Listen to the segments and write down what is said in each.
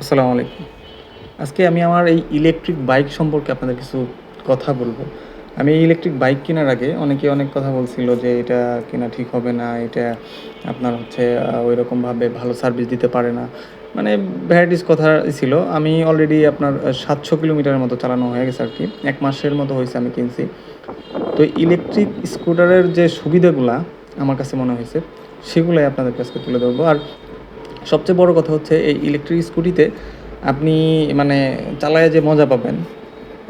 আসসালামু আলাইকুম। আজকে আমি আমার এই ইলেকট্রিক বাইক সম্পর্কে আপনাদের কিছু কথা বলব। আমি এই ইলেকট্রিক বাইক কেনার আগে অনেকে অনেক কথা বলছিল যে এটা কেনা ঠিক হবে না, এটা আপনার হচ্ছে ওই রকমভাবে ভালো সার্ভিস দিতে পারে না। মানে ভ্যারাইটিস কথা ছিল। আমি অলরেডি আপনার সাতশো কিলোমিটারের মতো চালানো হয়ে গেছে আর কি। এক মাসের মতো হয়েছে আমি কিনছি। তো ইলেকট্রিক স্কুটারের যে সুবিধাগুলা আমার কাছে মনে হয়েছে, সেগুলোই আপনাদের কাছে তুলে ধরবো। আর সবচেয়ে বড় কথা হচ্ছে এই ইলেকট্রিক স্কুটিতে আপনি মানে চালায় যে মজা পাবেন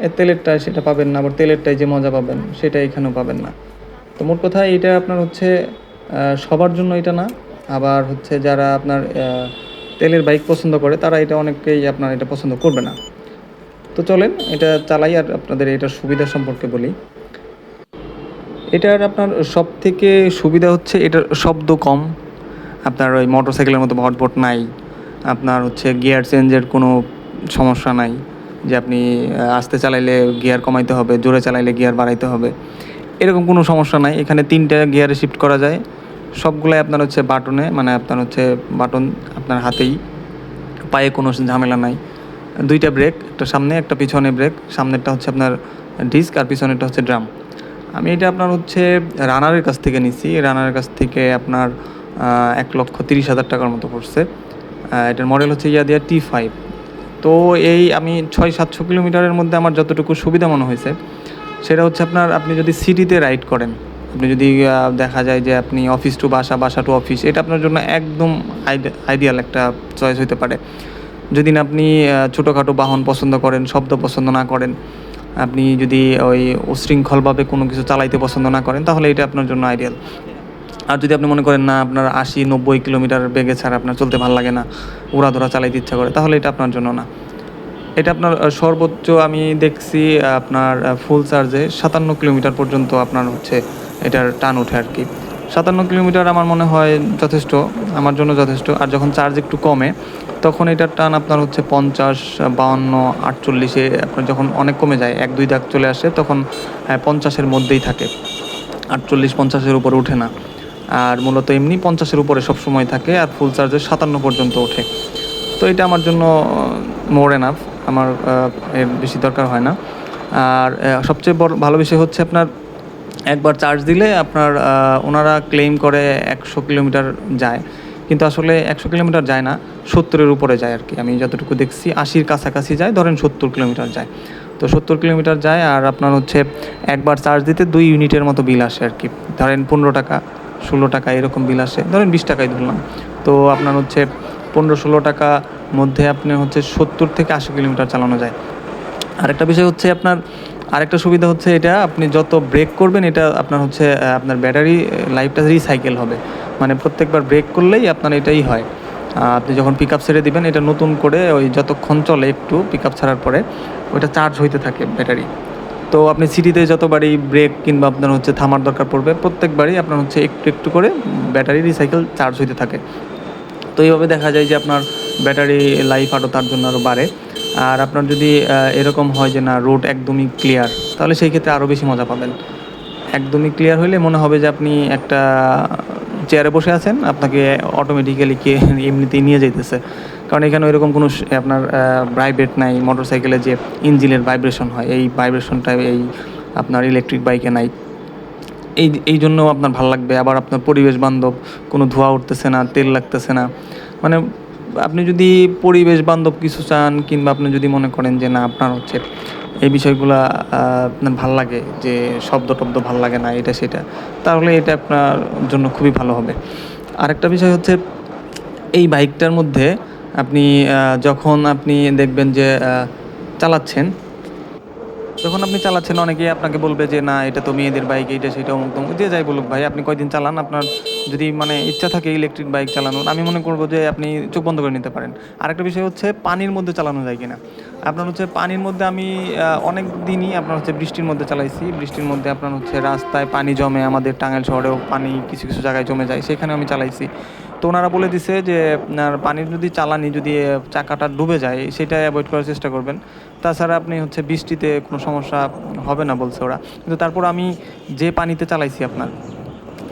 এ তেলেরটায় সেটা পাবেন না, আবার তেলেরটায় যে মজা পাবেন সেটা এখানেও পাবেন না। তো মোট কথা এটা আপনার হচ্ছে সবার জন্য এটা না, আবার হচ্ছে যারা আপনার তেলের বাইক পছন্দ করে, তারা এটা অনেকেই আপনার এটা পছন্দ করবে না। তো চলেন, এটা চালাই আর আপনাদের এটার সুবিধা সম্পর্কে বলি। এটার আপনার সব থেকে সুবিধা হচ্ছে এটার শব্দ কম আপনার ওই মোটর সাইকেলের মতো ভটভট নাই। আপনার হচ্ছে গিয়ার চেঞ্জের কোনো সমস্যা নাই যে আপনি আস্তে চালাইলে গিয়ার কমাইতে হবে, জোরে চালাইলে গিয়ার বাড়াইতে হবে। এরকম কোনো সমস্যা নাই। এখানে তিনটা গিয়ারে শিফট করা যায়। সবগুলাই আপনার হচ্ছে বাটনে মানে আপনার হচ্ছে বাটন আপনার হাতেই। পায়ে কোনো ঝামেলা নাই। দুইটা ব্রেক একটা সামনে, একটা পিছনে ব্রেক সামনেরটা হচ্ছে আপনার ডিস্ক আর পিছনেরটা হচ্ছে ড্রাম আমি এটা আপনার হচ্ছে রানারের কাছ থেকে নিছি। রানারের কাছ থেকে আপনার এক লক্ষ তিরিশ হাজার টাকার মতো পড়ছে। এটার মডেল হচ্ছে ইয়াদিয়া টি ফাইভ তো এই আমি ছয় সাতশো কিলোমিটারের মধ্যে আমার যতটুকু সুবিধা মনে হয়েছে, সেটা হচ্ছে আপনার আপনি যদি সিটিতে রাইড করেন, আপনি যদি দেখা যায় যে আপনি অফিস টু বাসা বাসা টু অফিস এটা আপনার জন্য একদম আইডিয়াল একটা চয়েস হতে পারে। যদি না আপনি ছোটোখাটো বাহন পছন্দ করেন, শব্দ পছন্দ না করেন, আপনি যদি ওই উশৃঙ্খলভাবে কোনো কিছু চালাইতে পছন্দ না করেন, তাহলে এটা আপনার জন্য আইডিয়াল আর যদি আপনি মনে করেন, না, আপনার আশি নব্বই কিলোমিটার বেগে ছাড়া আপনার চলতে ভালো লাগে না, উড়াধরা চালাইতে ইচ্ছা করে, তাহলে এটা আপনার জন্য না। এটা আপনার সর্বোচ্চ আমি দেখছি আপনার ফুল চার্জে সাতান্ন কিলোমিটার পর্যন্ত আপনার হচ্ছে এটার টান ওঠে আর কি। সাতান্ন কিলোমিটার আমার মনে হয় যথেষ্ট, আমার জন্য যথেষ্ট। আর যখন চার্জ একটু কমে, তখন এটার টান আপনার হচ্ছে পঞ্চাশ, বাউন্ন, আটচল্লিশে, আপনার যখন অনেক কমে যায়, এক, দুই দাগ চলে আসে, তখন পঞ্চাশের মধ্যেই থাকে। আটচল্লিশ, পঞ্চাশের উপরে ওঠে না। আর মূলত এমনি পঞ্চাশের উপরে সব সময় থাকে আর ফুল চার্জে সাতান্ন পর্যন্ত ওঠে। তো এটা আমার জন্য মোর এনাফ আমার এর বেশি দরকার হয় না। আর সবচেয়ে বড়, ভালো বিষয় হচ্ছে আপনার একবার চার্জ দিলে আপনার ওনারা ক্লেম করে একশো কিলোমিটার যায়। কিন্তু আসলে একশো কিলোমিটার যায় না, সত্তরের উপরে যায় আর কি। আমি যতটুকু দেখছি, আশির কাছাকাছি যায়, ধরেন সত্তর কিলোমিটার যায়। তো সত্তর কিলোমিটার যায় আর আপনার হচ্ছে একবার চার্জ দিতে দুই ইউনিটের মতো বিল আসে আর কি। ধরেন পনেরো টাকা ষোলো টাকা এরকম বিল আসে। ধরেন বিশ টাকাই ধরলাম। তো আপনার হচ্ছে পনেরো ষোলো টাকা মধ্যে আপনি হচ্ছে সত্তর থেকে আশি কিলোমিটার চালানো যায়। আরেকটা বিষয় হচ্ছে আপনার, আরেকটা সুবিধা হচ্ছে এটা, আপনি যত ব্রেক করবেন এটা আপনার হচ্ছে আপনার ব্যাটারি লাইফটা রিসাইকেল হবে। মানে প্রত্যেকবার ব্রেক করলেই আপনার এটাই হয়। আপনি যখন পিক আপ ছেড়ে দিবেন, এটা নতুন করে ওই যতক্ষণ চলে একটু পিক আপ ছাড়ার পরে, ওইটা চার্জ হইতে থাকে ব্যাটারি তো আপনি সিটিতে যতবারই ব্রেক কিংবা আপনার হচ্ছে থামার দরকার পড়বে, প্রত্যেকবারই আপনার হচ্ছে একটু একটু করে ব্যাটারি রিসাইকেল চার্জ হইতে থাকে। তো এইভাবে দেখা যায় যে আপনার ব্যাটারি লাইফ আরও তার জন্য আরও বাড়ে। আর আপনার যদি এরকম হয় যে না, রোড একদমই ক্লিয়ার, তাহলে সেই ক্ষেত্রে আরও বেশি মজা পাবেন। একদমই ক্লিয়ার হলে মনে হবে যে আপনি একটা চেয়ারে বসে আছেন, আপনাকে অটোমেটিক্যালি কে এমনিতেই নিয়ে যাইতেছে। কারণ এখানে ওইরকম কোনো আপনার ভাইব্রেট নাই মোটর সাইকেলে যে ইঞ্জিনের ভাইব্রেশন হয়, এই ভাইব্রেশনটা এই আপনার ইলেকট্রিক বাইকে নাই। এই এই জন্য আপনার ভালো লাগবে। আবার আপনার পরিবেশ বান্ধব, কোনো ধোঁয়া উঠতেছে না, তেল লাগতেছে না। মানে আপনি যদি পরিবেশ বান্ধব কিছু চান, কিংবা আপনি যদি মনে করেন যে না, আপনার হচ্ছে এই বিষয়গুলা আপনার ভালো লাগে, যে শব্দ টব্দ ভালো লাগে না, এটা সেটা, তাহলে এটা আপনার জন্য খুবই ভালো হবে। আরেকটা বিষয় হচ্ছে, এই বাইকটার মধ্যে আপনি যখন আপনি দেখবেন যে চালাচ্ছেন, যখন আপনি চালাচ্ছেন, অনেকেই আপনাকে বলবে যে, না, এটা তো মেয়েদের বাইক এইটা সেটা অমুক তমুক যে যাই বলুক ভাই, আপনি কয়দিন চালান, আপনার যদি মানে ইচ্ছা থাকে ইলেকট্রিক বাইক চালানোর, আমি মনে করব যে আপনি চোখ বন্ধ করে নিতে পারেন। আরেকটা বিষয় হচ্ছে পানির মধ্যে চালানো যায় কিনা। আপনার হচ্ছে পানির মধ্যে আমি অনেক দিনই আপনার হচ্ছে বৃষ্টির মধ্যে চালাইছি। বৃষ্টির মধ্যে আপনার হচ্ছে রাস্তায় পানি জমে, আমাদের টাঙ্গাইল শহরেও পানি কিছু কিছু জায়গায় জমে যায়, সেখানে আমি চালাইছি। তো ওনারা বলে দিছে যে পানির যদি চালানি যদি চাকাটা ডুবে যায়, সেটা অ্যাভয়েড করার চেষ্টা করবেন। তাছাড়া আপনি হচ্ছে বৃষ্টিতে কোনো সমস্যা হবে না, বলছে ওরা। কিন্তু তারপর আমি যে পানিতে চালাইছি আপনার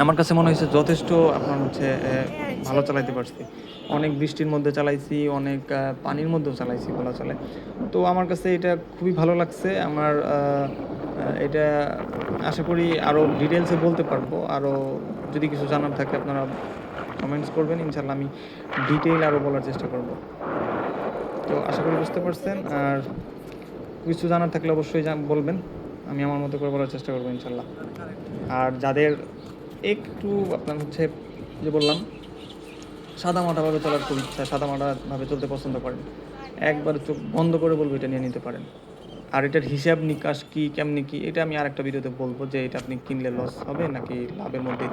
আমার কাছে মনে হয়েছে যথেষ্ট আপনার হচ্ছে ভালো চালাইতে পারছি। অনেক বৃষ্টির মধ্যে চালাইছি, অনেক পানির মধ্যেও চালাইছি বলা চলে। তো আমার কাছে এটা খুবই ভালো লাগছে। আমার এটা আশা করি আরও ডিটেলসে বলতে পারব। আরও যদি কিছু জানার থাকে আপনারা কমেন্টস করবেন। ইনশাল্লাহ আমি ডিটেইল আরও বলার চেষ্টা করব। তো আশা করি বুঝতে পারছেন। আর কিছু জানার থাকলে অবশ্যই বলবেন। আমি আমার মতো করে বলার চেষ্টা করব ইনশাল্লাহ আর যাদের একটু আপনার হচ্ছে যে বললাম, সাদা মাটাভাবে চলার খুব ইচ্ছা, সাদা মাটাভাবে চলতে পছন্দ করেন একবার চোখ বন্ধ করে বলব এটা নিয়ে নিতে পারেন আর এটার হিসাব নিকাশ কি, কেমনি কি, এটা আমি আর একটা ভিডিওতে বলব যে এটা আপনি কিনলে লস হবে নাকি লাভের মধ্যেই।